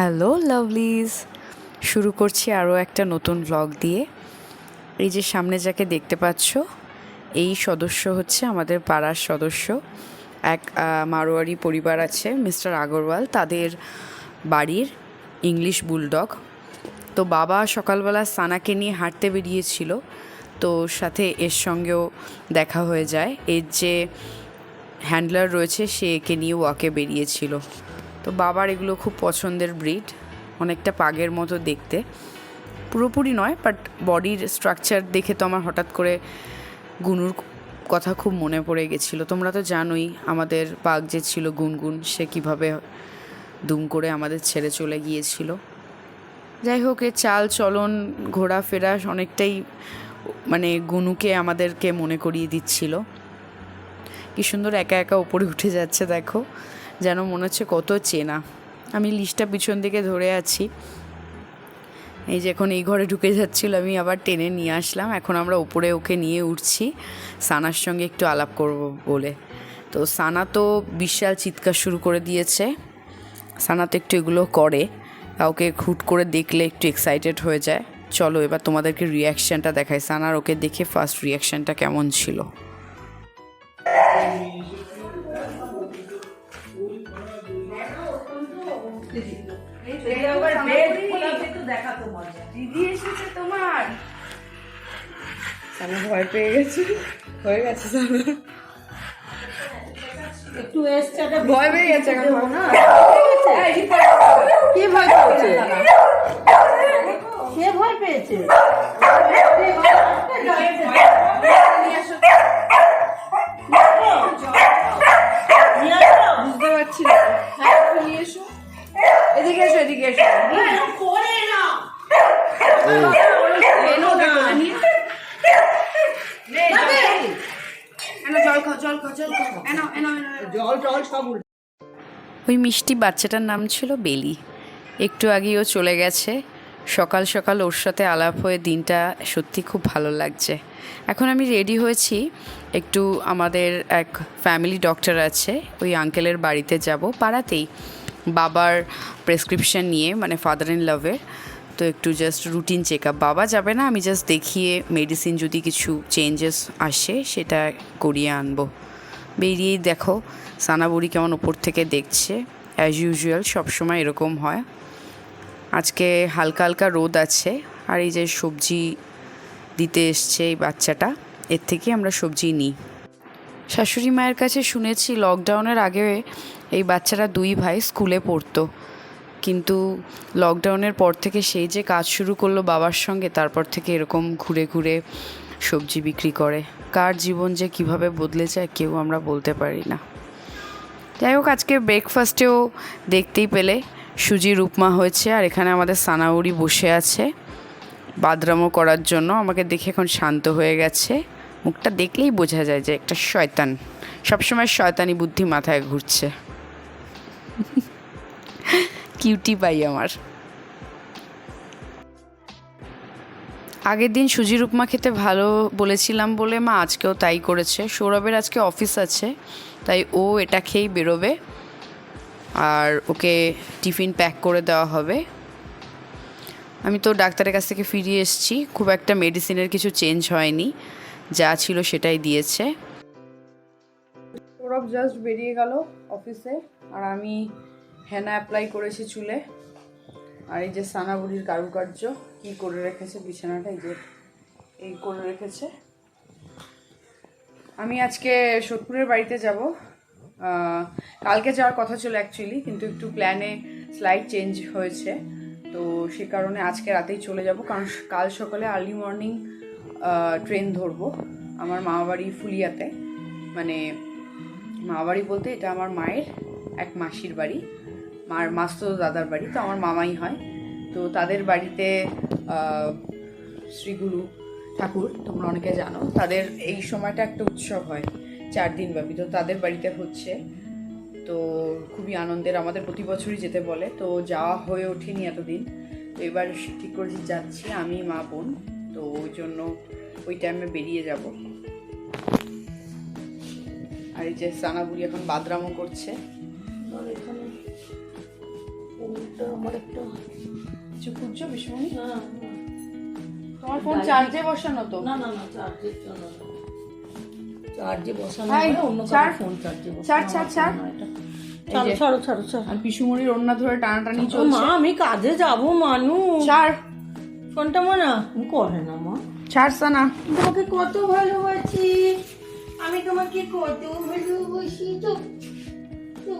Hello লাভলিজ। শুরু করছি আরও একটা নতুন ব্লগ দিয়ে। এই যে সামনে যাকে দেখতে পাচ্ছ, এই সদস্য হচ্ছে আমাদের পাড়ার সদস্য। এক মারোয়ারি পরিবার আছে, মিস্টার আগরওয়াল, তাদের বাড়ির ইংলিশ বুলডগ। তো বাবা সকালবেলা সানাকে নিয়ে হাঁটতে বেরিয়েছিল, তো সাথে এর সঙ্গেও দেখা হয়ে যায়। এর যে হ্যান্ডলার রয়েছে, সে একে নিয়ে ওয়াকে বেরিয়েছিল। তো বাবার এগুলো খুব পছন্দের ব্রিড, অনেকটা পাগের মতো দেখতে। পুরোপুরি নয় বাট বডির স্ট্রাকচার দেখে তো আমার হঠাৎ করে গুনুর কথা খুব মনে পড়ে গেছিল। তোমরা তো জানোই আমাদের পাগ যে ছিল গুনগুন, সে কীভাবে দুম করে আমাদের ছেড়ে চলে গিয়েছিল। যাই হোক, এর চাল চলন ঘোরাফেরা অনেকটাই মানে গুনুকে আমাদেরকে মনে করিয়ে দিচ্ছিল। কি সুন্দর একা একা উপরে উঠে যাচ্ছে, দেখো। যেন মনে হচ্ছে কত চেনা। আমি লিস্টটা পিছন দিকে ধরে আছি। এই যে এখন এই ঘরে ঢুকে যাচ্ছিল, আমি আবার টেনে নিয়ে আসলাম। এখন আমরা উপরে ওকে নিয়ে উঠছি। সানার সঙ্গে একটু আলাপ করব বলে। তো সানা তো বিশাল চিৎকার শুরু করে দিয়েছে। সানা তো একটু এগুলো করে। কাউকে হুট করে দেখলে একটু এক্সাইটেড হয়ে যায়। চলো এবার তোমাদেরকে রিয়াকশানটা দেখাই। সানার ওকে দেখে ফার্স্ট রিয়াকশানটা কেমন ছিল? সানা ভয় পেয়ে গেছি। হয়ে গেছে একটু এসছে ভয় পেয়ে গেছে কে ভয় পেয়েছে? কে ভয় পেয়েছে? বুঝতে পারছি না। হ্যাঁ নিয়ে এসো। এদিকে এসো এদিকে এসো। নিয়ে। নে, জল খাও। জল খাও জল খাও। এনো এনো এনো, এনো। জল সব ওই মিষ্টি বাচ্চাটার নাম ছিল বেলি। একটু আগেই ও চলে গেছে। সকাল সকাল ওর সাথে আলাপ হয়ে দিনটা সত্যি খুব ভালো লাগছে। এখন আমি রেডি হয়েছি। একটু আমাদের এক ফ্যামিলি ডক্টর আছে। ওই আঙ্কেলের বাড়িতে যাব। পাড়াতেই বাবার প্রেসক্রিপশন নিয়ে মানে ফাদার ইন লাভের তো একটু জাস্ট রুটিন চেক আপ বাবা যাবে না, আমি জাস্ট দেখিয়ে মেডিসিন যদি কিছু চেঞ্জেস আসে, সেটা করিয়ে আনব। বেরিয়েই দেখো সানাবুড়ি কেমন ওপর থেকে দেখছে। অ্যাজ ইউজুয়াল সবসময় এরকম হয়। আজকে হালকা হালকা রোদ আছে, আর এই যে সবজি দিতে এসছে এই বাচ্চাটা, এর থেকে আমরা সবজি নিই। শাশুড়ি মায়ের কাছে শুনেছি লকডাউনের আগে এই বাচ্চারা দুই ভাই স্কুলে পড়তো। কিন্তু লকডাউনের পর থেকে সেই যে কাজ শুরু করল বাবার সঙ্গে, তারপর থেকে এরকম ঘুরে ঘুরে সবজি বিক্রি করে। কার জীবন যে কীভাবে বদলে যায় কেউ আমরা বলতে পারি না। যাই হোক, আজকে ব্রেকফাস্টেও দেখতেই পেলে সুজির উপমা হয়েছে আর এখানে আমাদের সানাউরি বসে আছে। বাদরামো করার জন্য, আমাকে দেখে এখন শান্ত হয়ে গেছে। মুখটা দেখলেই বোঝা যায় যে একটা শয়তান। সবসময় শয়তানি বুদ্ধি মাথায় ঘুরছে। কিউটি পাই আমার। আগের দিন সুজির উপমা খেতে ভালো বলেছিলাম বলে মা আজকেও তাই করেছে। সৌরভের আজকে অফিস আছে, তাই ও এটা খেয়েই বেরোবে। আর ওকে টিফিন প্যাক করে দেওয়া হবে। আমি তো ডাক্তারের কাছ থেকে ফিরিয়ে এসেছি, খুব একটা মেডিসিনের কিছু চেঞ্জ হয়নি, যা ছিল সেটাই দিয়েছে। সৌরভ জাস্ট বেরিয়ে গেল অফিসে আর আমি হেনা অ্যাপ্লাই করেছি চুলে। আর এই যে সানাবুড়ির কারুকার্য, কি করে রেখেছে বিছানাটা, এই যে এই করে রেখেছে। আমি আজকে সোদপুরের বাড়িতে যাব। কালকে যাওয়ার কথা ছিল অ্যাকচুয়ালি কিন্তু একটু প্ল্যানে স্লাইড চেঞ্জ হয়েছে। তো সে কারণে আজকে রাতেই চলে যাব, কারণ কাল সকালে আর্লি মর্নিং ট্রেন ধরবো আমার মামাবাড়ি ফুলিয়াতে। মানে মামাবাড়ি বলতে এটা আমার মায়ের এক মাসির বাড়ি। মার মাস্তো দাদার বাড়ি তো আমার মামাই হয়। তো তাদের বাড়িতে শ্রীগুরু ঠাকুর তোমরা অনেকে জানো তাদের এই সময়টা একটা উৎসব হয় চার দিন ব্যাপী। তো তাদের বাড়িতে হচ্ছে তো খুবই আনন্দের আমাদের প্রতি বছরই যেতে বলে। তো যাওয়া হয়ে ওঠেনি এতদিন। তো এবার ঠিক করেছি যাচ্ছি আমি মা বোন। তো ওই জন্য ওই টাইমে বেরিয়ে যাব। আর এই যে সানাবুড়ি এখন বাদরামও করছে। এখানে আমার একটা কিছু খুঁজছো তোমার ফোন চার্জে বসানো তো। না না না চার্জের জন্য চার্জে বসানো অন্য ফোন চার্জে ছাড়। না। ছাড়ো। ছাড়ো ছাড়ো আর ধরে টানাটানি চলছে। মা আমি কাজে যাব মানুষ ছাড়। ফোনটা মানা করে না মা। ছাড় সানা। তোমাকে কত ভালোবাসি। আমি তোমাকে কত ভালোবাসি। তো তো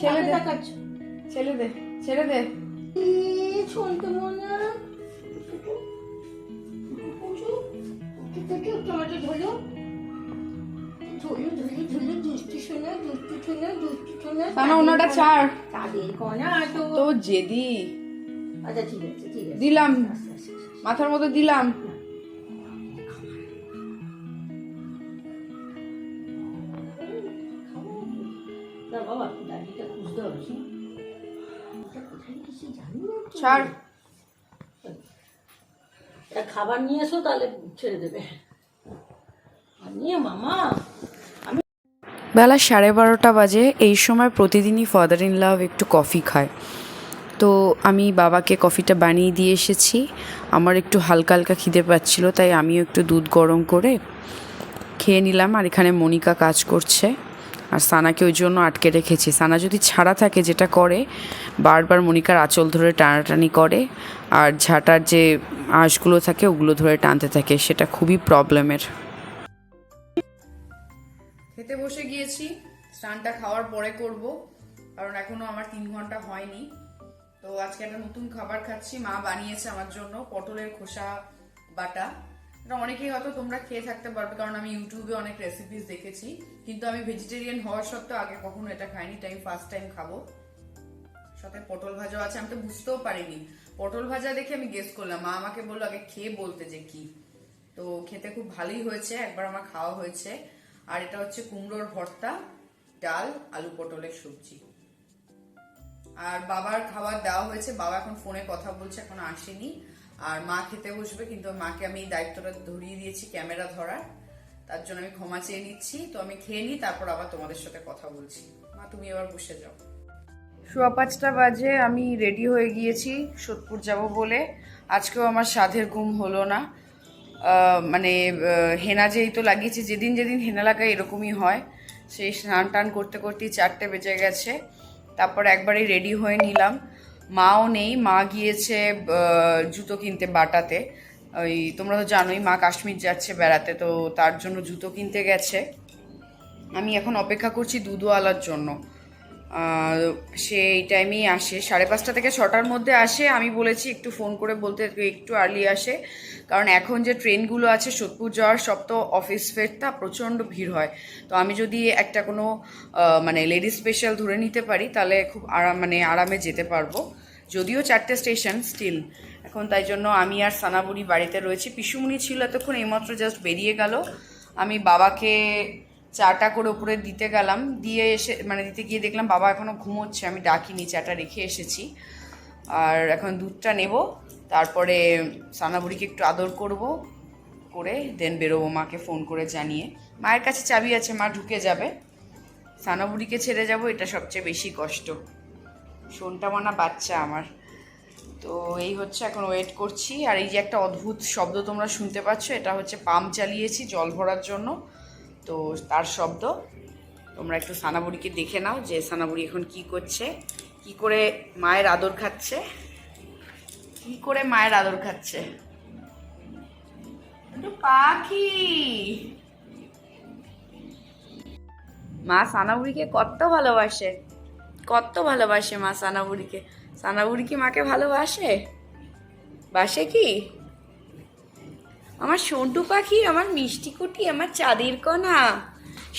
ছেড়ে দে। ছেড়ে দে ছেড়ে দে। শুনতে মনে টমেটো তো। জেদি। আচ্ছা ঠিক আছে ঠিক আছে। দিলাম। আচ্ছা, আচ্ছা। মাথার মতো দিলাম। বাবা খুঁজতে। ছাড়। এটা খাবার নিয়ে এসো তাহলে ছেড়ে দেবে। আর নিয়ে মামা বেলা সাড়ে বারোটা বাজে এই সময় প্রতিদিনই ফাদার ইন লাভ একটু কফি খায়। তো আমি বাবাকে কফিটা বানিয়ে দিয়ে এসেছি। আমার একটু হালকা হালকা খিদে পাচ্ছিল তাই আমিও একটু দুধ গরম করে খেয়ে নিলাম। আর এখানে মনিকা কাজ করছে। আর সানাকে ওই জন্য আটকে রেখেছি। সানা যদি ছাড়া থাকে, যেটা করে, বারবার মনিকার আঁচল ধরে টানাটানি করে, আর ঝাঁটার যে আঁশগুলো থাকে, ওগুলো ধরে টানতে থাকে, সেটা খুবই প্রবলেমের। খেতে বসে গিয়েছি, স্নানটা খাওয়ার পরে করব, কারণ এখনও আমার তিন ঘণ্টা হয়নি। তো আজকে একটা নতুন খাবার খাচ্ছি, মা বানিয়েছে আমার জন্য, পটলের খোসা বাটা। এটা অনেকেই হয়তো তোমরা খেয়ে থাকতে পারবে, কারণ আমি ইউটিউবে অনেক রেসিপিস দেখেছি, কিন্তু আমি ভেজিটেরিয়ান হওয়ার সত্ত্বেও আগে কখনো এটা খাইনি টাইম ফার্স্ট টাইম খাব। সাথে পটল ভাজাও আছে, আমি তো বুঝতেও পারিনি। পটল ভাজা দেখে আমি গেস করলাম, মা আমাকে বলল আগে খেয়ে বলতে যে কি। তো খেতে খুব ভালোই হয়েছে, একবার আমার খাওয়া হয়েছে। আর এটা হচ্ছে কুমড়োর ভর্তা, ডাল, আলু পটলের সবজি। আর বাবার খাবার দেওয়া হয়েছে, বাবা এখন ফোনে কথা বলছে, এখন আসেনি। আর মা খেতে বসবে, কিন্তু মাকে আমি দায়িত্বটা ধরিয়ে দিয়েছি, ক্যামেরা ধরার। তার জন্য আমি ক্ষমা চেয়ে নিচ্ছি। তো আমি খেয়ে নিই, তারপর আবার তোমাদের সাথে কথা বলছি। মা, তুমি এবার বসে যাও। সোয়া পাঁচটা বাজে, আমি রেডি হয়ে গিয়েছি, সোদপুর যাব বলে। আজকেও আমার সাধের ঘুম হলো না। মানে হেনা যেই তো লাগিয়েছি, যেদিন যেদিন হেনা লাগায় এরকমই হয়। সেই স্নান টান করতে করতেই চারটে বেজে গেছে। তারপর একবারই রেডি হয়ে নিলাম। মাও নেই, মা গিয়েছে জুতো কিনতে বাটাতে। ওই তোমরা তো জানোই, মা কাশ্মীর যাচ্ছে বেড়াতে, তো তার জন্য জুতো কিনতে গেছে। আমি এখন অপেক্ষা করছি দুধওয়ালার জন্য। সে এই টাইমেই আসে। সাড়ে পাঁচটা থেকে ছটার মধ্যে আসে। আমি বলেছি একটু ফোন করে বলতে একটু আর্লি আসে। কারণ এখন যে ট্রেনগুলো আছে, সোদপুর যাওয়ার সব তো অফিস ফেরটা প্রচণ্ড ভিড় হয়। তো আমি যদি একটা কোনো মানে লেডিস স্পেশাল ধরে নিতে পারি, তাহলে খুব আরাম মানে আরামে যেতে পারব। যদিও চারটে স্টেশন স্টিল এখন তাই জন্য আমি আর সানাবুড়ি বাড়িতে রয়েছি। পিসুমুনি ছিল এতক্ষণ, এইমাত্র জাস্ট বেরিয়ে গেল। আমি বাবাকে চাটা করে উপরে দিতে গেলাম। দিয়ে এসে মানে দিতে গিয়ে দেখলাম বাবা এখনও ঘুমোচ্ছে, আমি ডাকিনি, চাটা রেখে এসেছি। আর এখন দুধটা নেব, তারপরে সানাবুড়িকে একটু আদর করব, করে দেন বেরোবো মাকে ফোন করে জানিয়ে। মায়ের কাছে চাবি আছে, মা ঢুকে যাবে। সানাবুড়িকে ছেড়ে যাব, এটা সবচেয়ে বেশি কষ্ট। শোনটা মানা বাচ্চা আমার। তো এই হচ্ছে এখন ওয়েট করছি। আর এই যে একটা অদ্ভুত শব্দ তোমরা শুনতে পাচ্ছ, এটা হচ্ছে পাম্প চালিয়েছি জল ভরার জন্য। তো তার শব্দ। তোমরা একটু সানাবুড়িকে দেখে নাও যে সানাবুড়ি এখন কি করছে, কি করে মায়ের আদর খাচ্ছে, কি করে মায়ের আদর খাচ্ছে। পাখি। মা সানাবুড়িকে কত ভালোবাসে কত ভালোবাসে মা সানাবুড়িকে। সানাবুড়ি কি মাকে ভালোবাসে? বাসে কি? আমার সন্টু পাখি, আমার মিষ্টি কুটি, আমার চাঁদের কণা।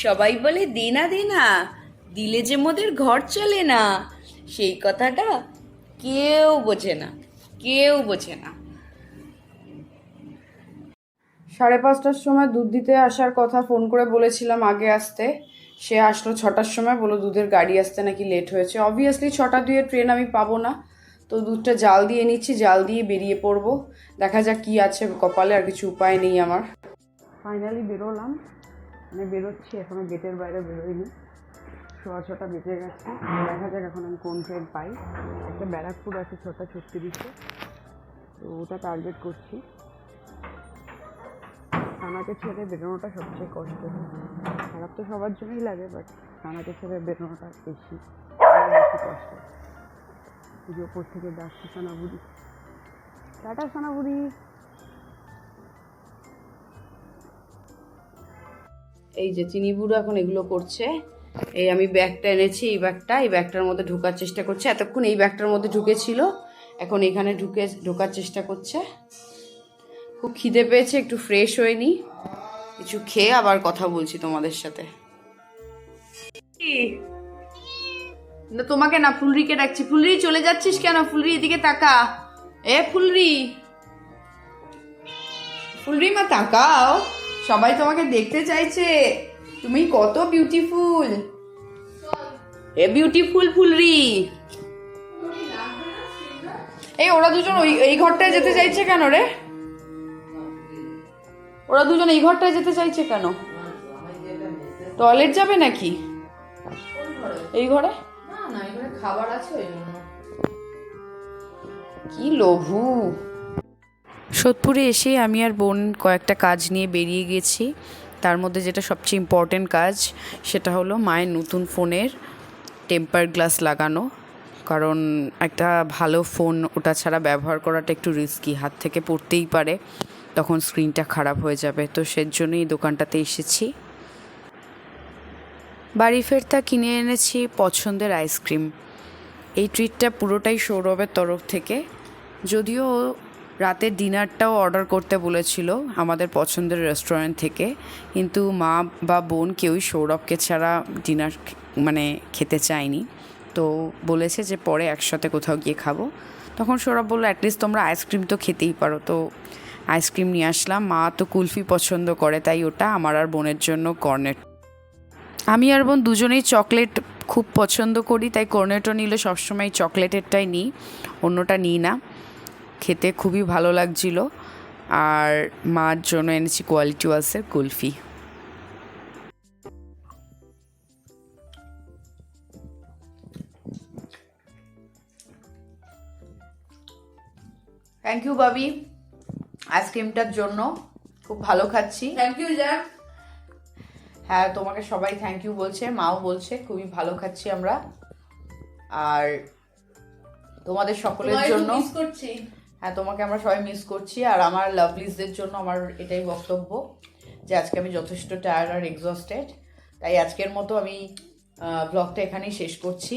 সবাই বলে, দে না দে না, দিলে যে মোদের ঘর চলে না। সেই কথাটা কেউ বোঝে না, কেউ বোঝে না। সাড়ে পাঁচটার সময় দুধ দিতে আসার কথা ফোন করে বলেছিলাম আগে আসতে। সে আসলো ছটার সময় বলো দুধের গাড়ি আসতে নাকি লেট হয়েছে? অবভিয়াসলি ছটা দুয়ে ট্রেন আমি পাবো না। তো দুধটা জাল দিয়ে নিচ্ছি, জাল দিয়ে বেরিয়ে পড়ব। দেখা যাক কি আছে কপালে, আর কিছু উপায় নেই আমার। ফাইনালি বেরোলাম। মানে বেরোচ্ছি, এখনও গেটের বাইরে বেরোয়নি সোয়া ছটা বেজে গেছে। দেখা যাক এখন আমি কোন ট্রেন পাই। একটা ব্যারাকপুর আছে, ছটা ছত্রিশে। তো ওটা টার্গেট করছি। থানাকে ছেড়ে বেরোনোটা সবচেয়ে কষ্ট। খারাপ তো সবার জন্যই লাগে বাট থানাকে ছেড়ে বেরোনোটা বেশি বেশি কষ্ট। এই যে ওপর থেকে ডাকছি সোনাবুড়ি। টাটা সোনাবুড়ি। এই যে চিনি বুড়ো এখন এগুলো করছে। এই আমি ব্যাগটা এনেছি এই ব্যাগটা, এই ব্যাগটার মধ্যে ঢোকার চেষ্টা করছে। এতক্ষণ এই ব্যাগটার মধ্যে ঢুকেছিল, এখন এখানে ঢুকে, ঢোকার চেষ্টা করছে। খুব খিদে পেয়েছে, একটু ফ্রেশ হয়ে নি কিছু খেয়ে আবার কথা বলছি তোমাদের সাথে? না, তোমাকে না, ফুলরিকে ডাকছি। ফুলরি, চলে যাচ্ছিস কেন? ফুলরি এদিকে তাকা। এ, ফুলরি। ফুলরি মা, তাকাও। সবাই তোমাকে দেখতে চাইছে। তুমি কত বিউটিফুল এ বিউটিফুল ফুলরি। এই, ওরা দুজন ওই, এই ঘরটায় যেতে চাইছে কেন রে? ওরা দুজন এই ঘরটায় যেতে চাইছে কেন? টয়লেট যাবে নাকি? এই ঘরে? খাবার আছে ওই জন্য। কি লঘু। সোদপুরে এসে আমি আর বোন কয়েকটা কাজ নিয়ে বেরিয়ে গেছি। তার মধ্যে যেটা সবচেয়ে ইম্পর্টেন্ট কাজ সেটা হলো মায়ের নতুন ফোনের টেম্পার গ্লাস লাগানো। কারণ একটা ভালো ফোন ওটা ছাড়া ব্যবহার করাটা একটু রিস্কি হাত থেকে পড়তেই পারে তখন স্ক্রিনটা খারাপ হয়ে যাবে। তো সেজন্যই এই দোকানটাতে এসেছি। বাড়ি ফেরতা কিনে এনেছি পছন্দের আইসক্রিম এই ট্রিটটা পুরোটাই সৌরভের তরফ থেকে। যদিও রাতের ডিনারটাও অর্ডার করতে বলেছিল আমাদের পছন্দের রেস্টুরেন্ট থেকে, কিন্তু মা বা বোন কেউই সৌরভকে ছাড়া ডিনার মানে খেতে চায়নি। তো বলেছে যে পরে একসাথে কোথাও গিয়ে খাব। তখন সৌরভ বলল অ্যাটলিস্ট তোমরা আইসক্রিম তো খেতেই পারো। তো আইসক্রিম নিয়ে আসলাম। মা তো কুলফি পছন্দ করে, তাই ওটা আমার আর বোনের জন্য কর্নেট আমি আর বোন দুজনেই চকলেট খুব পছন্দ করি তাই কর্নেটো নিলে সবসময় চকলেটেরটাই নিই অন্যটা নিই না। খেতে খুবই ভালো লাগছিল। আর মার জন্য এনেছি কোয়ালিটি ওয়াসের কুলফি। থ্যাংক ইউ বাবি আইসক্রিমটার জন্য খুব ভালো খাচ্ছি। থ্যাংক ইউ জ্যাক হ্যাঁ তোমাকে সবাই থ্যাংক ইউ বলছে মাও বলছে খুবই ভালো খাচ্ছি আমরা। আর তোমাদের সকলের জন্য হ্যাঁ তোমাকে আমরা সবাই মিস করছি। আর আমার লাভলিজদের জন্য আমার এটাই বক্তব্য যে আজকে আমি যথেষ্ট টায়ার্ড আর এক্সস্টেড তাই আজকের মতো আমি ব্লগটা এখানেই শেষ করছি।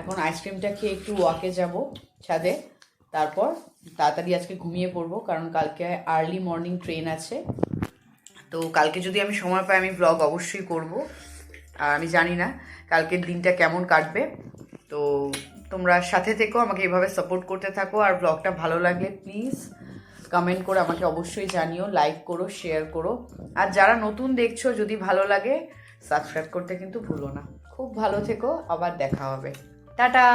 এখন আইসক্রিমটা খেয়ে একটু ওয়াকে যাব ছাদে। তারপর তাড়াতাড়ি আজকে ঘুমিয়ে পড়ব কারণ কালকে আর্লি মর্নিং ট্রেন আছে। তো কালকে যদি আমি সময় পাই, আমি ব্লগ অবশ্যই করব। আর আমি জানি না কালকের দিনটা কেমন কাটবে। তো তোমরা সাথে থেকো, আমাকে এভাবে সাপোর্ট করতে থাকো। আর ব্লগটা ভালো লাগলে প্লিজ কমেন্ট করে আমাকে অবশ্যই জানিও লাইক করো শেয়ার করো। আর যারা নতুন দেখছ, যদি ভালো লাগে সাবস্ক্রাইব করতে কিন্তু ভুলো না। খুব ভালো থেকো, আবার দেখা হবে। টাটা!